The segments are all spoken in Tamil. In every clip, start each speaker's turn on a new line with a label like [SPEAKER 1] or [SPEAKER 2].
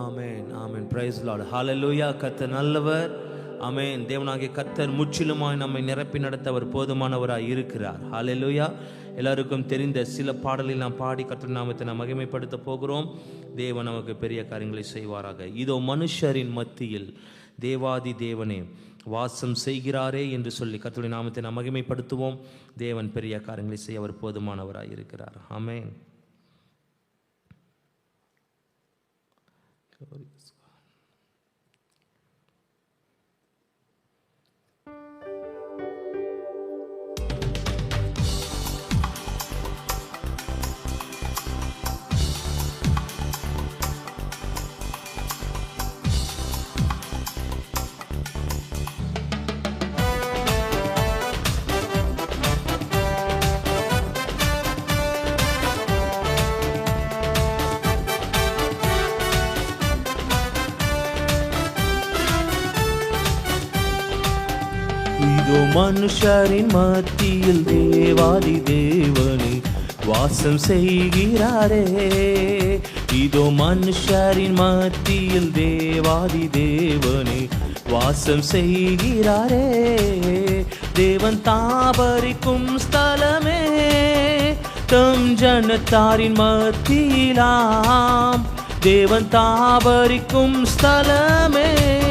[SPEAKER 1] ஆமேன் ஆமேன். பிரைஸ் லார்ட் ஹalleluya கர்த்தர் நல்லவர். ஆமேன். தேவனாகிய கர்த்தர் முற்றிலுமாய் நம்மை நிரப்பி நடத்த அவர் போதுமானவராய் இருக்கிறார். ஹalleluya எல்லாருக்கும் தெரிந்த சில பாடலில் நாம் பாடி கர்த்தர் நாமத்தை நாம் மகிமைப்படுத்த போகிறோம். தேவன் நமக்கு பெரிய காரியங்களை செய்வாராக. இதோ மனுஷரின் மத்தியில் தேவாதி தேவனே வாசம் செய்கிறாரே என்று சொல்லி கர்த்தருடைய நாமத்தை நாம் மகிமைப்படுத்துவோம். தேவன் பெரிய காரியங்களை செய்ய அவர் போதுமானவராக இருக்கிறார். ஆமேன் Sorry. இதோ மனுஷரின் மத்தியில் தேவாதி தேவனே வாசம் செய்கிறாரே. இதோ மனுஷரின் மத்தியில் தேவாதி தேவனே வாசம் செய்கிறாரே. தேவன் தாபரிக்கும் ஸ்தலமே தம் ஜனத்தாரின் மத்தியிலாம். தேவன் தாபரிக்கும் ஸ்தலமே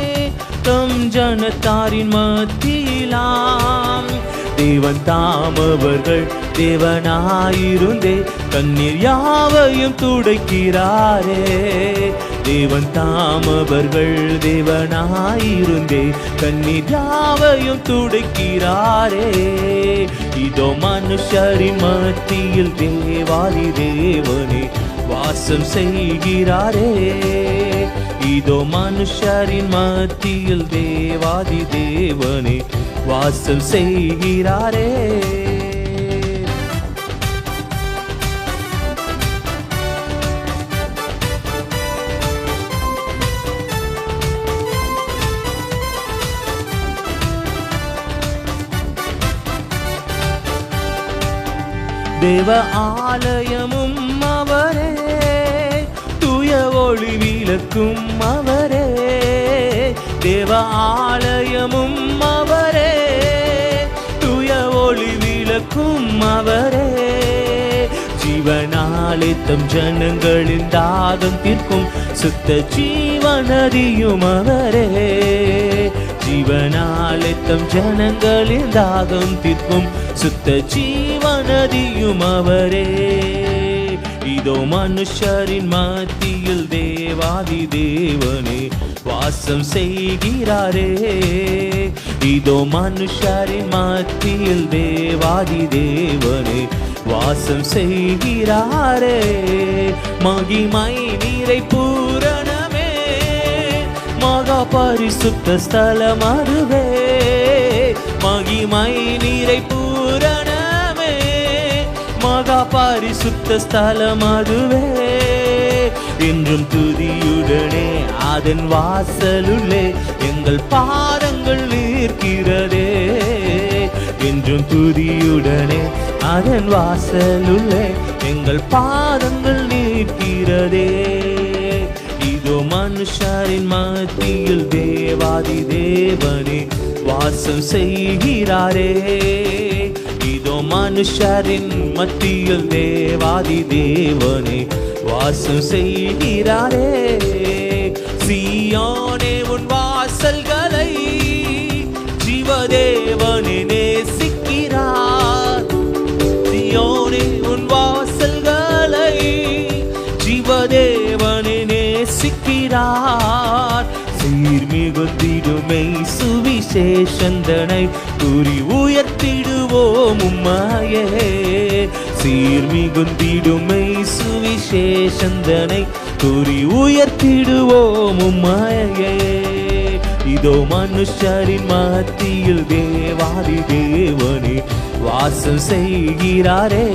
[SPEAKER 1] தம் ஜனத்தாரின் மத்தியிலாம். தேவன் தாமவர்கள் தேவனாயிருந்தே கண்ணீர் யாவையும் துடைக்கிறாரே. தேவன் தாமவர்கள் தேவனாயிருந்தே கண்ணீர் யாவையும் துடைக்கிறாரே. இதோ மனுஷரின் மத்தியில் தேவாதி தேவனே வாசம் செய்கிறாரே. இதோ மனுஷரின் மத்தியில் தேவாதி தேவனே வாசம் செய்கிறாரே. தேவ ஆலயமும் விளக்கும் அவரே தேவ ஆலயமும் அவரே துய ஒளி விளக்கும் அவரே. ஜீவனாலே தம் ஜனங்களின் தாகம் தீர்க்கும் சுத்த ஜீவனதியும் அவரே. ஜீவனாலே தம் ஜனங்களின் தாகம் தீர்க்கும் சுத்த ஜீவனதியும் அவரே. இதோ மனுஷரின் மத்தியில் தேவாதி தேவனே வாசம் செய்கிறாரே. இதோ மனுஷரின் மத்தியில் தேவாதி தேவனே வாசம் செய்கிறாரே. மகிமை நீரை பூரணமே மகா பரிசுத்த ஸ்தலம் அதுவே. மகிமை நீரை பூரணமே மகா பரிசுத்த ஸ்தலம் அதுவே. என்றும் துதியுடனே அதன் வாசலுள்ளே எங்கள் பாதங்கள் நிற்கிறதே. என்றும் துதியுடனே அதன் வாசலுள்ளே எங்கள் பாதங்கள் நிற்கிறதே. இதோ மனுஷரின் மத்தியில் தேவாதி தேவனே வாசம் செய்கிறாரே. இதோ மனுஷரின் மத்தியில் தேவாதி தேவனே வாசம் செய்கிறாரே சீயோனே உன் வாசல்களை ஜீவதேவனே நேசிக்கிறார். சீயோனே உன் வாசல்களை ஜீவதேவனே நேசிக்கிறார். சீர்மிகுந்திடுமை சுவிசேஷந்தனை கூறி உயர்த்திடுவோம் உம்மாயே. சீர்மிகுந்திடுமை சுவிசேஷந்தனை கூறி உயர்த்திடுவோம் உம்மாயே இதோ மனுஷரின் மத்தியில் தேவாதி தேவனே வாசம் செய்கிறாரே.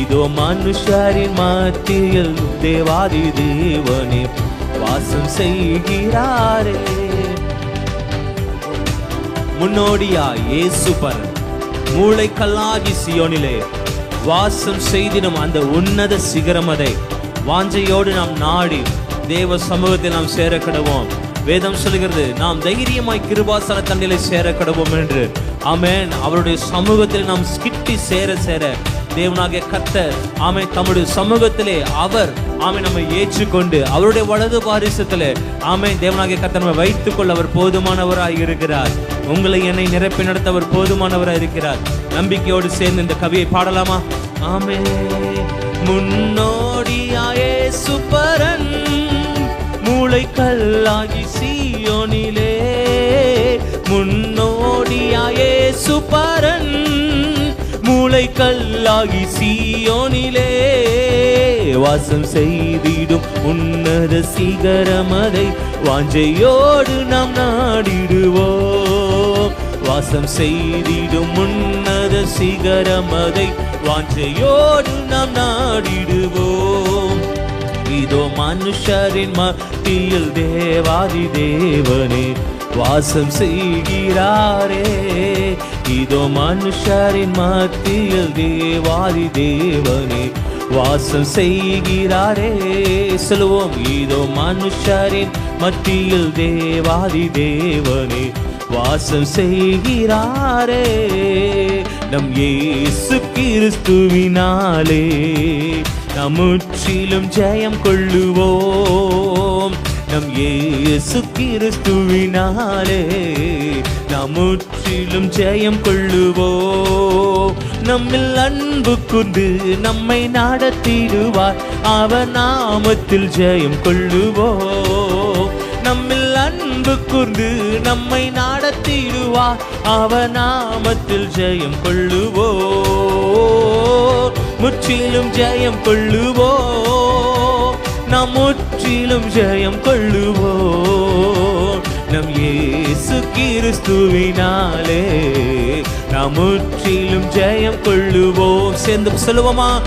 [SPEAKER 1] இதோ மனுஷரின் மத்தியில் தேவாதி தேவனே வாசம் செய்கிறாரே. முன்னோடியா இயேசு பரன் மூளைக்கல்லாகி சியோனிலே. வாசம் செய்திடும் அந்த உன்னத சிகரம் அதை. வாஞ்சையோடு நாம் நாடி தேவ சமூகத்தில் நாம் சேர கடவோம் வேதம் சொல்கிறது நாம் தைரியமாய் கிருபாசன தண்ணிலை சேர கடவோம் என்று. ஆமென். அவருடைய சமூகத்தில் நாம் கிட்டி சேர சேர தேவனாகிய கர்த்தர் ஆமை தம்முடைய சமூகத்திலே அவர் ஆமை நம்மை ஏற்றுக்கொண்டு அவருடைய வலது பாரிசத்தில் ஆமை தேவனாகிய கர்த்தர் நம்மை வைத்துக் கொள்ள அவர் போதுமானவராய் இருக்கிறார். உங்களை என்னை நிரப்பி நடத்த அவர் போதுமானவராய் இருக்கிறார். நம்பிக்கையோடு சேர்ந்து இந்த கவியை பாடலாமா? ஆமே. முன்னோடியாயே சுப்பரன் மூளை கல்லாகி சியோனிலே. முன்னோடியாயே சுப்பரன் மூளை கல்லாகி சீயோனிலே வாசம் செய்திடும் உன்னத சிகரமதை வாஞ்சையோடு நாம் நாடிடுவோம். வாசம் செய்திடும் உன்னத சிகரமதை வாஞ்சையோடு நாம் நாடிடுவோம். இதோ மனுஷரின் மத்தியில் தேவாதி தேவனே வாசம் செய்கிறாரே. இதோ மனுஷரின் மத்தியில் தேவாதி தேவனே வாசம் செய்கிறாரே. சொல்லுவோம் இதோ மனுஷரின் மத்தியில் தேவாதி தேவனே வாசம் செய்கிறாரே. நம் ஏசு கிறிஸ்துவினாலே நமுற்றிலும் ஜெயம் கொள்ளுவோம். நம் ஏசு கிறிஸ்துவினாலே நாம் முற்றிலும் ஜெயம் கொள்ளுவோ நம்மில் அன்பு கொண்டு நம்மை நடத்திடுவார். அவர் நாமத்தில் ஜெயம் கொள்ளுவோ நம்மில் அன்பு கூர்ந்து நம்மை நடத்திடுவார். அவர் நாமத்தில் ஜெயம் கொள்ளுவோ முற்றிலும் ஜெயம் கொள்ளுவோ நாம் முற்றிலும் ஜெயம் கொள்ளுவோம். நம் இயேசு கிறிஸ்துவினாலே நாம் முற்றிலும் ஜெயம் கொள்ளுவோம். சேர்ந்து சொல்லுவோமா?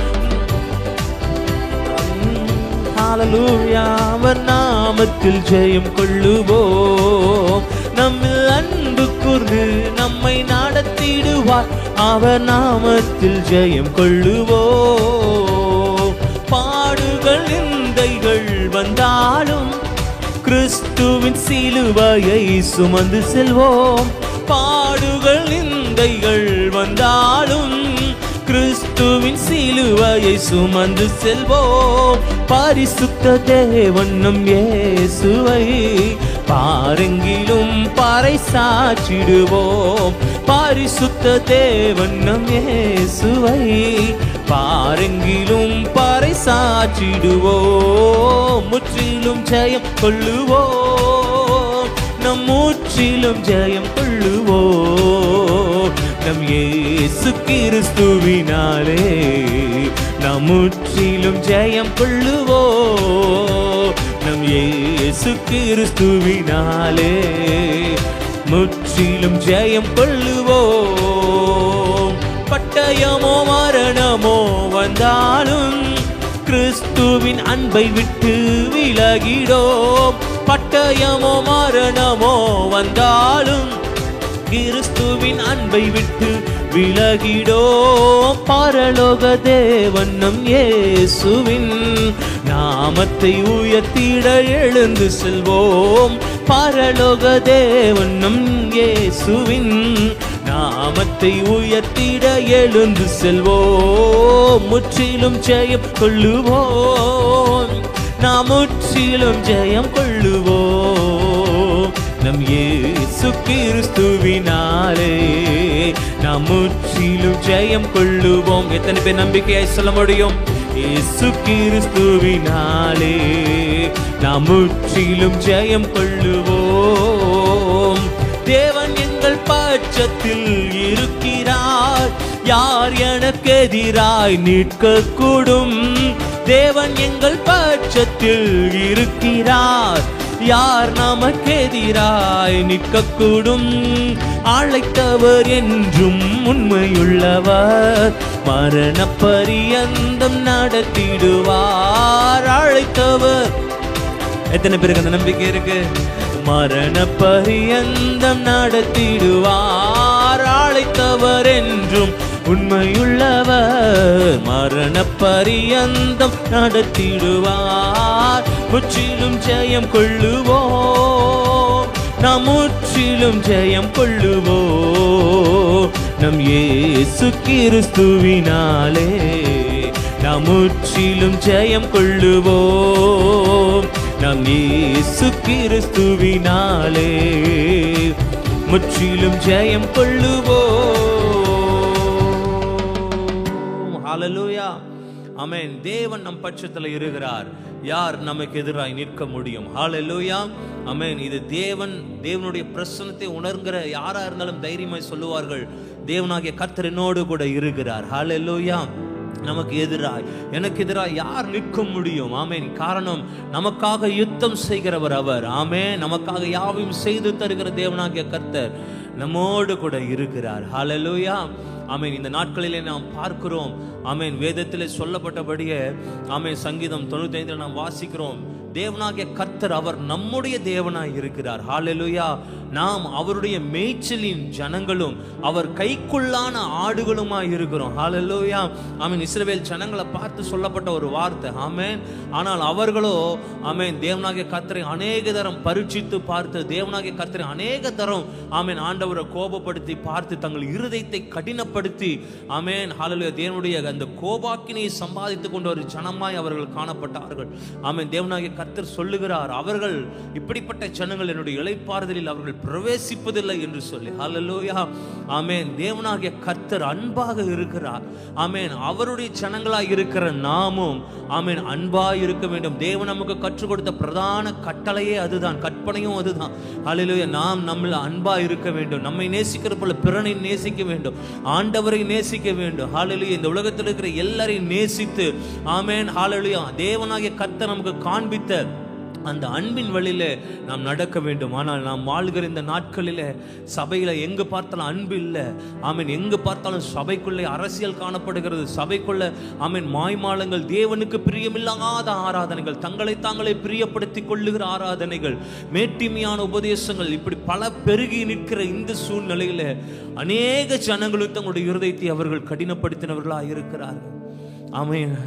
[SPEAKER 1] அவர் நாமத்தில் ஜெயம் கொள்ளுவோம். நம்ம அன்பு கூர்ந்து நம்மை நடத்திடுவார். அவர் நாமத்தில் ஜெயம் கொள்ளுவோம். பாடுகள் வந்தாலும் கிறிஸ்துவின் சிலுவையை சுமந்து செல்வோம். பாடுகள் நிந்தைகள் வந்தாலும் கிறிஸ்துவின் சிலுவையை சுமந்து செல்வோம். பரிசுத்த தேவனும் இயேசுவை பாருங்கிலும் பாறை சாற்றிடுவோம் பரிசுத்த தேவனும் இயேசுவை பாருங்கிலும் பறை சாச்சிடுவோம் முற்றிலும் ஜெயம் கொள்ளுவோம் நம் முற்றிலும் ஜெயம் கொள்ளுவோம் நம் ஏசு கிறிஸ்துவினாலே நாம் முற்றிலும் ஜெயம் கொள்ளுவோம் நம் ஏசு கிறிஸ்துவினாலே முற்றிலும் ஜெயம் கொள்ளுவோம் துன்பமோ மரணமோ வந்தாலும் கிறிஸ்துவின் அன்பை விட்டு விலகிடோம். பட்டயமோ மரணமோ வந்தாலும் கிறிஸ்துவின் அன்பை விட்டு விலகிடோம். பரலோக தேவன் நம் இயேசுவின் நாமத்தை உயர்த்திட எழுந்து செல்வோம். பரலோக தேவன் நம் இயேசுவின் நாமத்தை உயர்த்திட எழுந்து செல்வோம். முற்றிலும் ஜெயம் கொள்ளுவோம். நாம் முற்றிலும் ஜெயம் கொள்ளுவோம். நம் ஏசு கிறிஸ்துவினாலே நாம் முற்றிலும் ஜெயம் கொள்ளுவோம். எத்தனை பேர் நம்பிக்கையாய் சொல்ல முடியும்? இயேசு கிறிஸ்துவினாலே நாம் முற்றிலும் ஜெயம் கொள்ளுவோம். தேவன் எங்கள் இருக்கிறார். யார் எனக்கு எதிராய் நிற்கக்கூடும். தேவன் எங்கள் பட்சத்தில் இருக்கிறார். யார் நமக்கு எதிராய் நிற்கக்கூடும். அழைத்தவர் என்றும் உண்மையுள்ளவர். மரண பரியந்தம் நடத்திடுவார். அழைத்தவர். எத்தனை பேருக்கு அந்த நம்பிக்கை இருக்கு? மரண பரியந்தம் நடத்திடுவார். அழைத்தவர் என்றும் உண்மையுள்ளவர். மரண பரியந்தம் நடத்திடுவார். முற்றிலும் ஜெயம் கொள்ளுவோம். நாம் முற்றிலும் ஜெயம் கொள்ளுவோம். நம் ஏசு கிறிஸ்துவினாலே நாம் முற்றிலும் ஜெயம் கொள்ளுவோம். நம் இயேசு கிறிஸ்துவினாலே முற்றிலும் ஜெயம் கொள்ளுவோம். ஹalleluya அமேன் தேவன் நம் பட்சத்தில் இருக்கிறார். யார் நமக்கு எதிராக நிற்க முடியும்? ஹalleluya அமேன் இது தேவன் தேவனுடைய பிரசன்னத்தை உணர்கிற யாரா இருந்தாலும் தைரியமாய் சொல்லுவார்கள். தேவனாகிய கர்த்தர் என்னோடு கூட இருக்கிறார். ஹalleluya நமக்கு எதிராய் எனக்கு எதிராய் யார் நிற்க முடியும்? ஆமேன். காரணம் நமக்காக யுத்தம் செய்கிறவர் அவர். ஆமே நமக்காக யாவையும் செய்து தருகிற தேவனாகிய கர்த்தர் நம்மோடு கூட இருக்கிறார். ஹலலூயா ஆமீன். இந்த நாட்களிலே நாம் பார்க்கிறோம். ஆமீன். வேதத்திலே சொல்லப்பட்டபடியே ஆமென் சங்கீதம் தொண்ணூத்தி ஐந்தில் நாம் வாசிக்கிறோம். தேவனாகிய கர்த்தர் அவர் நம்முடைய தேவனாய் இருக்கிறார். ஹalleluya நாம் அவருடைய மேய்ச்சலின் ஜனங்களும் அவர் கைக்குள்ளான ஆடுகளுமாய் இருக்கிறோம். ஹalleluya ஆமீன் இஸ்ரவேல் ஜனங்களை பார்த்து சொல்லப்பட்ட ஒரு வார்த்தை. ஆமேன் ஆனால் அவர்களோ ஆமேன் தேவனாகிய கர்த்தரை அநேக தரம் பரீட்சித்து பார்த்து தேவனாகிய கர்த்தரை அநேக தரம் ஆமேன் ஆண்டவரை கோபப்படுத்தி பார்த்து தங்கள் இருதயத்தை கடினப்படுத்தி ஆமேன் ஹalleluya தேவனுடைய அந்த கோபாக்கினை சம்பாதித்துக் கொண்ட ஒரு ஜனமாய் அவர்கள் காணப்பட்டார்கள். ஆமேன் தேவனாகிய கர்த்தர் சொல்லுகிறார் அவர்கள் இப்படிப்பட்ட ஜனங்கள் என்னுடைய இளைப்பாறுதலில் அவர்கள் பிரவேசிப்பதில்லை என்று சொல்லி ஹலலோயா ஆமேன். தேவனாகிய கர்த்தர் அன்பாக இருக்கிறார். ஆமேன். அவருடைய ஜனங்களாக இருக்கிற நாமும் ஆமென் அன்பாக இருக்க வேண்டும். தேவன் நமக்கு கற்றுக் கொடுத்த பிரதான கட்டளையே அதுதான். கற்பனையும் அதுதான். ஹலலோயா நாம் நம்மள அன்பாக இருக்க வேண்டும். நம்மை நேசிக்கிற போல பிறனை நேசிக்க வேண்டும். ஆண்டவரை நேசிக்க வேண்டும். ஹalleluya. இந்த உலகத்தில் இருக்கிற எல்லாரையும் நேசித்து ஆமேன் ஹாலலுயா தேவனாகிய கர்த்தர் நமக்கு காண்பித்த அந்த அன்பின் வழியில் நாம் நடக்க வேண்டும். ஆனால் நாம் வாழ்கிற இந்த நாட்களிலே சபையில் எங்கு பார்த்தாலும் அன்பு இல்லை. ஆமீன் எங்கு பார்த்தாலும் சபைக்குள்ளே அரசியல் காணப்படுகிறது. சபைக்குள்ள ஆமீன் மாய்மாலங்கள் தேவனுக்கு பிரியமில்லாத ஆராதனைகள் தங்களை தாங்களே பிரியப்படுத்திக் கொள்ளுகிற ஆராதனைகள் மேட்டிமையான உபதேசங்கள் இப்படி பல பெருகி நிற்கிற இந்த சூழ்நிலையில் அநேக ஜனங்களும் தங்களுடைய இருதயத்தை அவர்கள் கடினப்படுத்தினவர்களாக இருக்கிறார்கள் ஆமென்.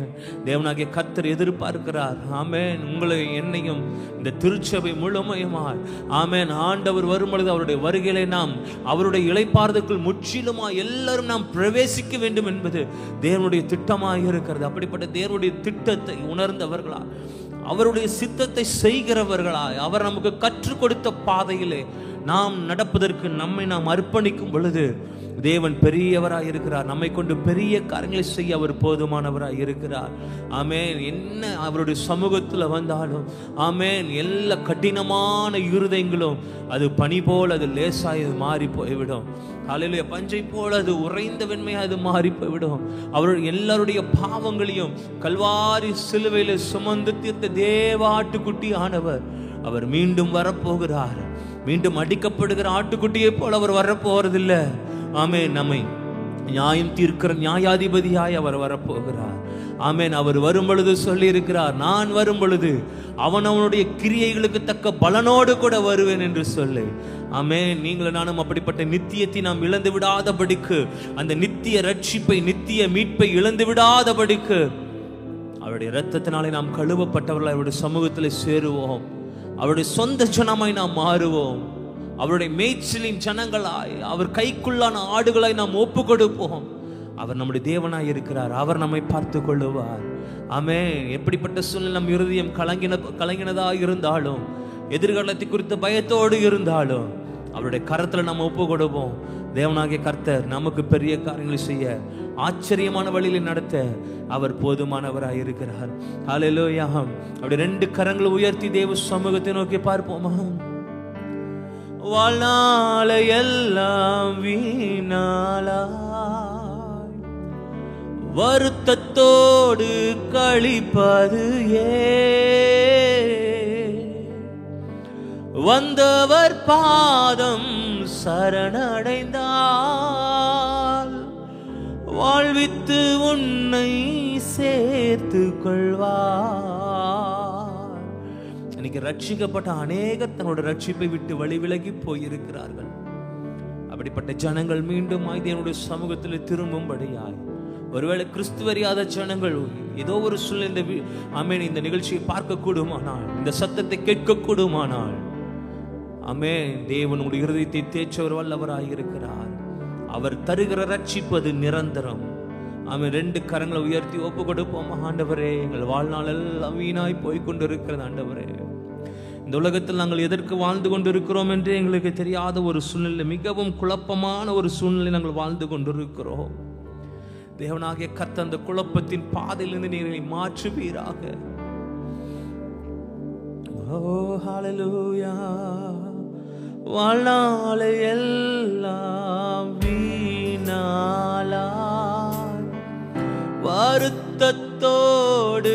[SPEAKER 1] தேவனாகிய கத்தர் எதிர்பார்க்கிறார். ஆமேன். உங்களை என்னையும் இந்த திருச்சபை முழுமையுமாய். ஆமேன். ஆண்டவர் வரும் பொழுது அவருடைய வருகையிலே நாம் அவருடைய இளைப்பாறுதலுக்குள் முற்றிலுமா எல்லாரும் நாம் பிரவேசிக்க வேண்டும் என்பது தேவனுடைய திட்டமாக இருக்கிறது. அப்படிப்பட்ட தேவனுடைய திட்டத்தை உணர்ந்தவர்களா அவருடைய சித்தத்தை செய்கிறவர்களாய் அவர் நமக்கு கற்றுக் கொடுத்த பாதையிலே நாம் நடப்பதற்கு நம்மை நாம் அர்ப்பணிக்கும் பொழுது தேவன் பெரியவராய் இருக்கிறார். நம்மை கொண்டு பெரிய காரியங்களை செய்ய அவர் போதுமானவராய் இருக்கிறார். ஆமேன். என்ன அவருடைய சமூகத்தில் வந்தாலும் ஆமேன் எல்லா கடினமான இருதயங்களும் அது பனி போல் அது லேசாய் அது மாறி போய்விடும். காலையில பஞ்சை போல் அது உறைந்த வெண்மையாக அது மாறி போய்விடும். அவருடைய எல்லாருடைய பாவங்களையும் கல்வாரி சிலுவையில் சுமந்து தீர்த்த தேவ ஆட்டுக்குட்டி ஆனவர் அவர் மீண்டும் வரப்போகிறார். மீண்டும் அடிக்கப்படுகிற ஆட்டுக்குட்டியை போல் அவர் வரப்போறதில்லை ஆமே நம்மை நியாயம் தீர்க்கிற நியாயாதிபதியாய் அவர் வரப்போகிறார். ஆமேன் அவர் வரும் பொழுது சொல்லி இருக்கிறார் நான் வரும் பொழுது அவன் அவனுடைய கிரியைகளுக்கு தக்க பலனோடு கூட வருவேன் என்று சொல்லு. ஆமே நீங்களும் நானும் அப்படிப்பட்ட நித்தியத்தை நாம் இழந்து விடாதபடிக்கு அந்த நித்திய ரட்சிப்பை நித்திய மீட்பை இழந்து விடாதபடிக்கு அவருடைய இரத்தத்தினாலே நாம் கழுவப்பட்டவர்கள் அவருடைய சமூகத்தில் சேருவோம். அவருடைய சொந்த ஜனமாய் நாம் மாறுவோம். அவருடைய மேய்ச்சலின் ஜனங்களாய் அவர் கைக்குள்ளான ஆடுகளாய் நாம் ஒப்பு கொடுப்போம் அவர் நம்முடைய தேவனாய் இருக்கிறார். அவர் நம்மை பார்த்து கொள்ளுவார் ஆமே எப்படிப்பட்ட சூழ்நிலை நம் இருதயம் கலங்கின கலங்கினதாக இருந்தாலும் எதிர்காலத்தை குறித்த பயத்தோடு இருந்தாலும் அவருடைய கரத்தில் நம்ம ஒப்பு கொடுப்போம் தேவனாகிய கர்த்தர் நமக்கு பெரிய காரியங்களை செய்ய ஆச்சரியமான வழியில நடத்த அவர் போதுமானவராய் இருக்கிறார். ஹalleluya அப்படி ரெண்டு கரங்களை உயர்த்தி தேவ சமூகத்தை நோக்கி பார்ப்போமா? வாழ்நாள எல்லாம் வீணாலா வருத்தத்தோடு கழிப்பது ஏ? வந்தவர் பாதம் சரணடைந்தார். வாழ்வித்து உன்னை சேர்த்து கொள்வார். இன்னைக்கு ரட்சிக்கப்பட்ட அநேக தன்னோட ரட்சிப்பை விட்டு வழி விலகி போயிருக்கிறார்கள். அப்படிப்பட்ட ஜனங்கள் மீண்டும் தேவனுடைய சமூகத்தில் திரும்பும்படியாய். ஒருவேளை கிறிஸ்துவறியாத ஜனங்கள் ஏதோ ஒரு சூழ்நிலை இந்த அமேன் இந்த நிகழ்ச்சியை பார்க்க கூடுமானால் இந்த சத்தத்தை கேட்க கூடுமானால் ஆமே தேவன் உங்களுடைய இருதயத்தை தேய்ச்சவர் வல்லவராய் இருக்கிறார் அவர் தருகிற ரட்சிப்பது நிரந்தரம். அவன் ரெண்டு கரங்களை உயர்த்தி ஒப்பு கொடுப்போம் ஆண்டவரே எங்கள் வாழ்நாள் எல்லாம் வீணாய் போய் கொண்டிருக்கிறது ஆண்டவரே. இந்த உலகத்தில் நாங்கள் எதற்கு வாழ்ந்து கொண்டிருக்கிறோம் என்று எங்களுக்கு தெரியாத ஒரு சூழ்நிலை மிகவும் குழப்பமான ஒரு சூழ்நிலை நாங்கள் வாழ்ந்து கொண்டிருக்கிறோம். தேவனாகிய கத்த அந்த குழப்பத்தின் பாதையிலிருந்து நீங்களை மாற்றுவீராக. ஓ வாழ்நாளை எல்லாம் வீணாலா வருத்தத்தோடு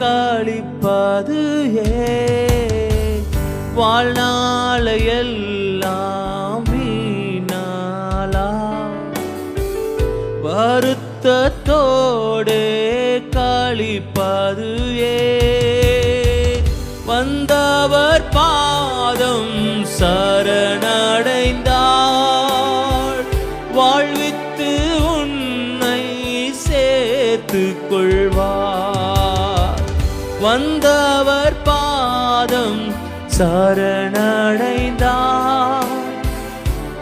[SPEAKER 1] கழிப்பது ஏன்? வாழ்நாளை எல்லாம் வருத்தத்தோடு சரணடைந்தான்.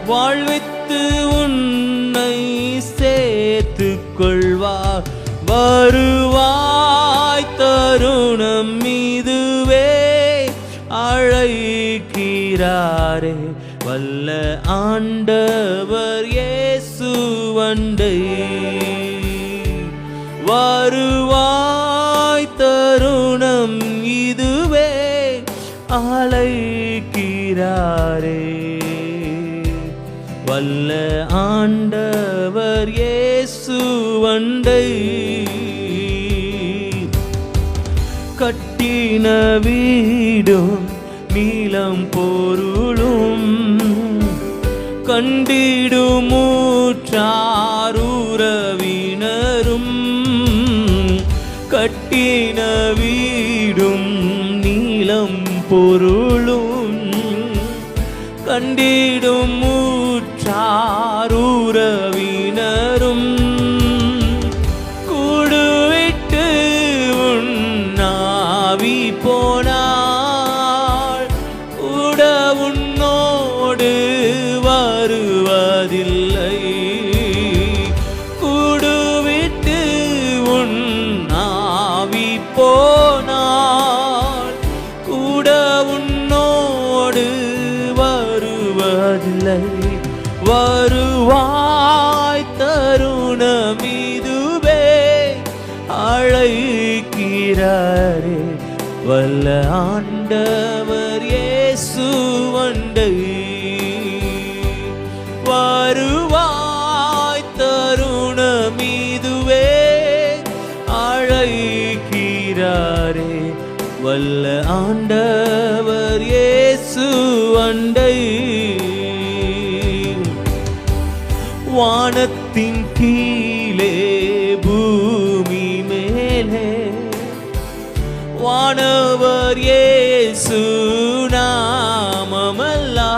[SPEAKER 1] வாழ்வித்து உன்னை சேர்த்து கொள்வார் வருவாய் தருணம் இதுவே அழைக்கிறாரே. வல்ல ஆண்டவர் இயேசு வண்டை வருவாய் அழைக்கிறாரே வல்ல ஆண்டவர் இயேசுவண்டை கட்டின வீடும் நீளம் பொருளும் கண்டிடும் கண்டிடுமூற்றாருறவினரும் கட்டின வீடும் நீளம் பொருளும் கண்டிடும் மூற்றாருறவினரும் வருவதில்லை வருவாய் தருணம் இதுவே அழைக்கிறாரே வல்ல ஆண்டவர் இயேசுவண்டை வருவாய் தருணம் இதுவே அழைக்கிறாரே வல்ல ஆண்டவர் இயேசுவண்டை வானத்தின் கீழே பூமி மேலே. வானவர் ஏசு நாமமல்லா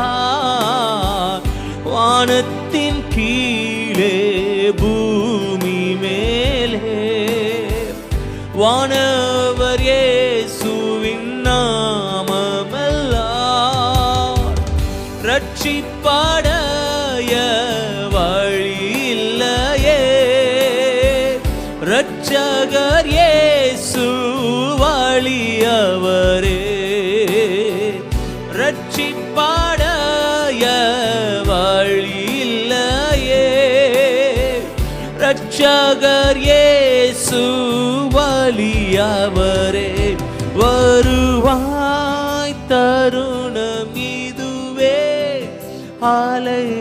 [SPEAKER 1] வானத்தின் கீழே பூமி மேலே. வானவர் ஏசு ரட்சகர் ஏசு வழியவரே வருவாய் தருணம் இதுவே அலைக்கிறாரே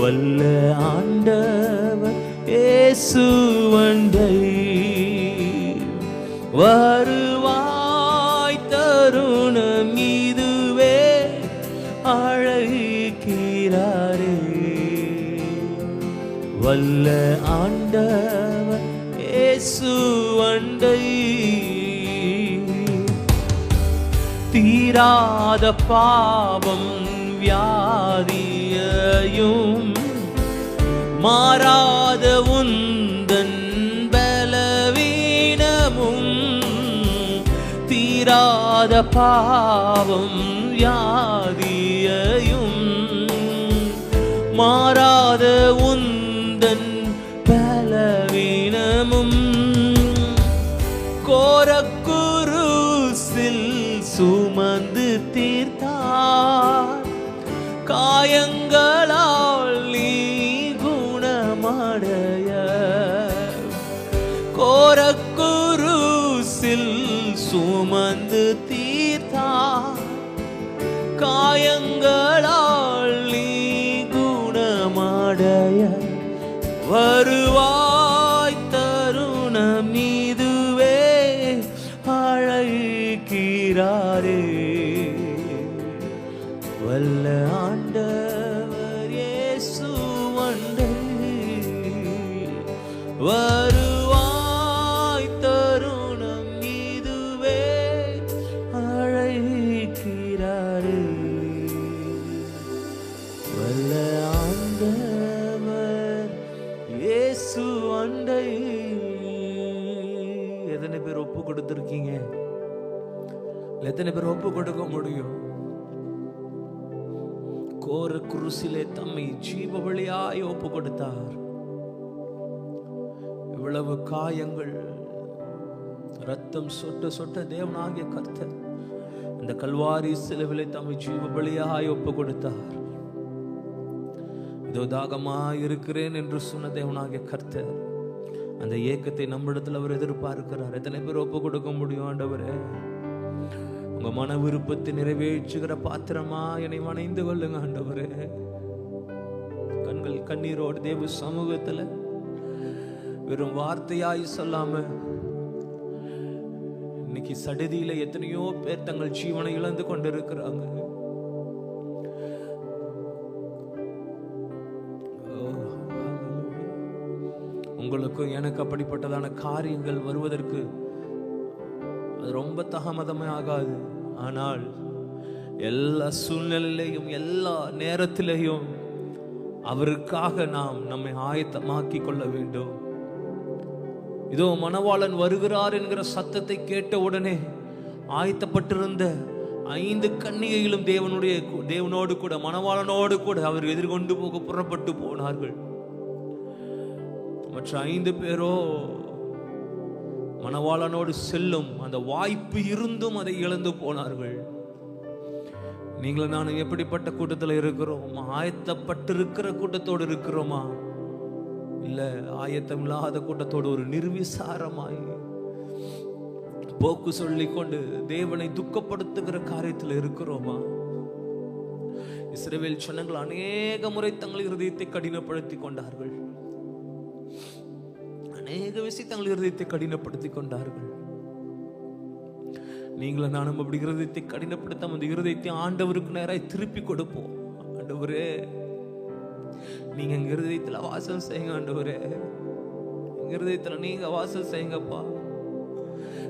[SPEAKER 1] வல்ல ஆண்டவர் இயேசுவண்டை வருவாய் தருணம் இதுவே அழைக்கிறாரே. வல்ல ஆண்டவர் இயேசுவண்டை தீராத பாவம் வியாதியையும் மாறாத உந்தன் பலவீனமும் தீராத பாவம் வியாதியையும் மாறாத உந்தன் பலவீனமும். கோரக்குருசில் சுமந்து தீர்த்தார். காயங்களால் நீ குணமடைய. கோரக்குருசில் சுமந்து தீர்த்தார். காயங்கள் ஒப்பு கொடுக்க முடியும். கோர குருசிலே தம்மை ஜீவ வழியாய் ஒப்பு கொடுத்தார் இவ்வளவு காயங்கள் ரத்தம் சொட்ட சொட்ட தேவனாகிய கர்த்தர் அந்த கல்வாரி சிலுவிலே தம்மை ஜீவ வழியாய் ஒப்பு கொடுத்தார் இதோ இருக்கிறேன் என்று சொன்ன தேவனாகிய கர்த்தர் அந்த ஏக்கத்தை நம்மிடத்தில் அவர் எதிர்பார்க்கிறார். எத்தனை பேர் ஒப்பு கொடுக்க முடியும் ஆண்டவரே? உங்க மன விருப்பத்தை நிறைவேற்றுகிற பாத்திரமா என்னை வணைந்து கொள்ளுங்க ஆண்டவரே. கண்கள் கண்ணீரோடு தேவ சமூகத்துல வெறும் வார்த்தையாய் சொல்லாம இன்னைக்கு சடுதியில எத்தனையோ பேர் தங்கள் ஜீவனை இழந்து கொண்டிருக்கிறாங்க. உங்களுக்கும் எனக்கு அப்படிப்பட்டதான காரியங்கள் வருவதற்கு அது ரொம்ப தாமதமே ஆகாது ஆனால் எல்லா சூழ்நிலையிலையும் எல்லா நேரத்திலையும் அவருக்காக நாம் நம்மை ஆயத்தமாக்கி கொள்ள வேண்டும். இதோ மணவாளன் வருகிறார் என்கிற சத்தத்தை கேட்ட உடனே ஆயத்தப்பட்டிருந்த ஐந்து கன்னிகைகளும் தேவனுடைய தேவனோடு கூட மணவாளனோடு கூட அவர் எதிர்கொண்டு போக புறப்பட்டு போனார்கள். மற்ற ஐந்து பேரோ மணவாளனோடு செல்லும் அந்த வாய்ப்பு இருந்தும் அதை இழந்து போனார்கள். நீங்களும் நானும் எப்படிப்பட்ட கூட்டத்தில் இருக்கிறோம்? ஆயத்தப்பட்டிருக்கிற கூட்டத்தோடு இருக்கிறோமா? இல்லை ஆயத்தம் இல்லாத கூட்டத்தோடு ஒரு நிர்விசாரமாய் போக்கு சொல்லிக்கொண்டு தேவனை துக்கப்படுத்துகிற காரியத்தில் இருக்கிறோமா? இஸ்ரேவேல் சொன்னங்கள் அநேக முறை தங்கள் இருதயத்தை கடினப்படுத்தி கொண்டார்கள். அநேக விஷயம் தங்கள் இருதயத்தை கடினப்படுத்தி கொண்டார்கள். நீங்களும் நானும் அப்படி இருதயத்தை கடினப்படுத்தாம அந்த இருதயத்தை ஆண்டவருக்கு நேராய் திருப்பி கொடுப்போம். ஆண்டவரே நீங்க எங்க இருதயத்துல வாசல் செய்யுங்க ஆண்டவரே. எங்க இருதயத்துல நீங்க வாசல் செய்யுங்கப்பா.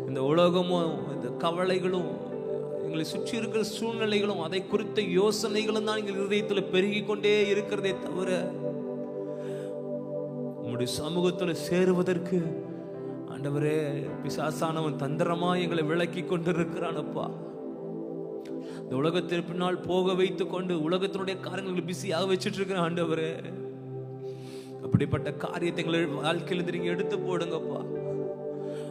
[SPEAKER 1] இந்த உலகமும் இந்த கவலைகளும் எங்களை சுற்றி இருக்கிற சூழ்நிலைகளும் அதை குறித்த யோசனைகளும் தான் எங்கள் இருதயத்துல பெருகி கொண்டே இருக்கிறதே தவிர உம்முடைய சமூகத்தில் சேருவதற்கு ஆண்டவரே பிசாசானவன் தந்திரமா எங்களை விளக்கி கொண்டிருக்கிறானப்பா இந்த உலகத்திற்கு பின்னால் போக வைத்து கொண்டு உலகத்தினுடைய காரியங்களை பிஸியாக வச்சுட்டு இருக்கிற ஆண்டவரே அப்படிப்பட்ட காரியத்தை எங்களை வாழ்க்கையில் திரும்பி எடுத்து போடுங்கப்பா.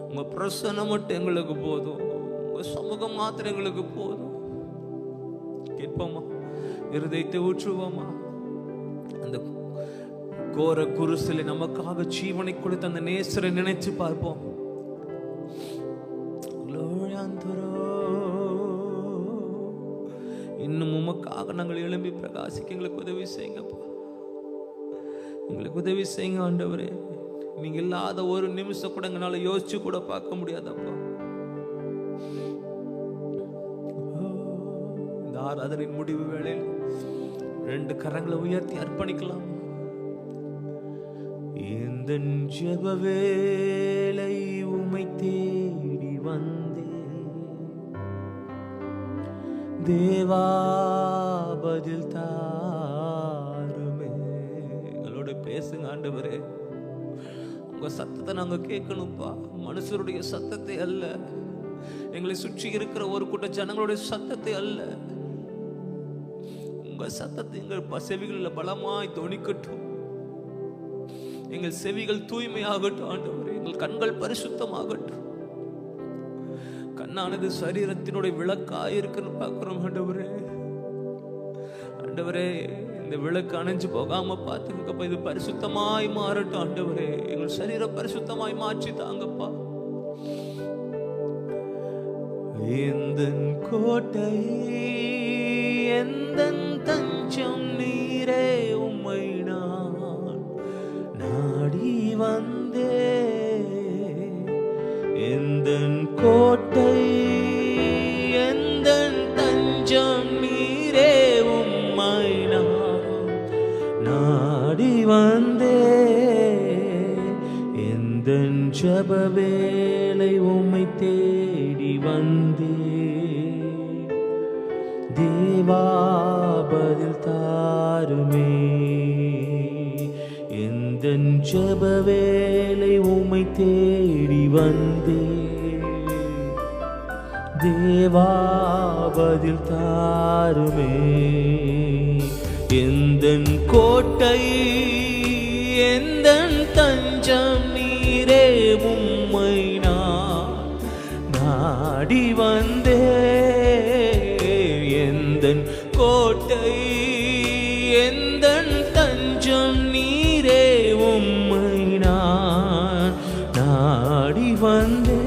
[SPEAKER 1] உங்க பிரசனம் மட்டும் எங்களுக்கு போதும். உங்க சமூகம் மாத்திரம் எங்களுக்கு போதும். கேட்போமா இருதயத்தை ஊற்றுவோமா அந்த கோர குருசிலை நமக்காக ஜீவனை கொடுத்த அந்த நேசரை நினைச்சு பார்ப்போம். இன்னும் உமக்காக நாங்கள் எழும்பி பிரகாசிக்க எங்களுக்கு உதவி செய்யுங்கப்பா. எங்களுக்கு உதவி செய்யுங்க ஆண்டவரே. நீங்க இல்லாத ஒரு நிமிஷம் கூட எங்களால யோசிச்சு கூட பார்க்க முடியாதப்பா. இந்த ஆராதனின் முடிவு வேளையில் ரெண்டு கரங்களை உயர்த்தி அர்ப்பணிக்கலாம். இந்த ஜெப வேலை உமை தேடி வந்தே. தேவா பதில் தாருமே. எங்களோட பேசுங்க ஆண்டவரே. உங்க சத்தத்தை நாங்க கேட்கணும்ப்பா. மனுஷருடைய சத்தத்தை அல்ல. எங்களை சுற்றி இருக்கிற ஒரு கூட்ட ஜனங்களுடைய சத்தத்தை அல்ல. உங்க சத்தத்தை எங்கள் பசவிகளில் செவிகளில் பலமாய் தொனிக்கட்டும். எங்கள் செவிகள் தூய்மையாகட்டும் ஆண்டவரே. எங்கள் கண்கள் பரிசுத்தமாகட்டும். கண்ணானது சரீரத்தினுடைய விளக்காக இருக்குன்னு பார்க்குறோம் ஆண்டவரே. ஆண்டவரே இந்த விளக்கு அணைஞ்சு போகாம பார்த்துக்கப்பா இது பரிசுத்தமாய் மாறட்டும் ஆண்டவரே. எங்கள் சரீர பரிசுத்தமாய் மாற்றி தாங்கப்பா. எந்த கோட்டை எந்த தஞ்சம் நீரே உம்மை நான் வந்தே. எந்த ஜப வேலை உம்மை தேடி வந்தே. தேவா பதில் தாருமே. எந்த ஜப வேலை உம்மை தேடி வந்தே. தேவா பதில் தாருமே. எந்த கோட்டை எந்தன் தஞ்சம் நீரே உம்மை நான் நாடி வந்தே எந்தன் கோட்டை எந்தன் தஞ்சம் நீரே உம்மை நான் நாடி வந்தே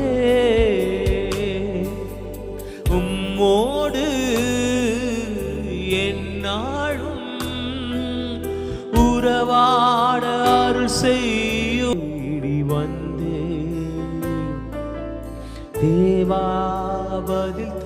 [SPEAKER 1] செய்யும் வந்தே தேவா பதில்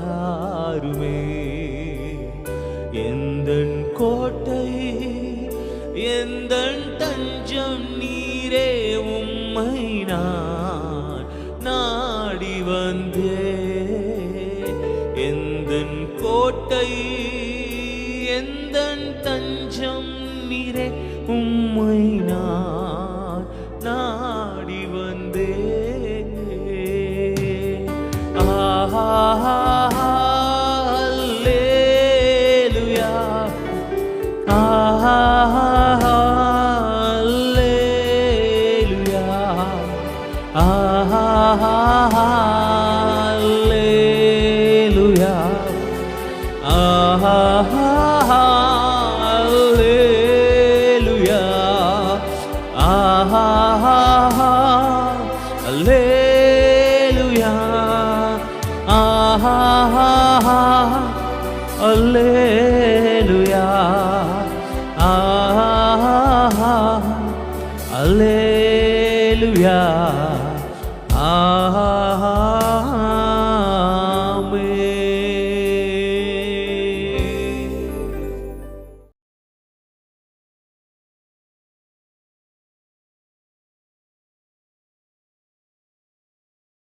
[SPEAKER 1] ah. ah, ah.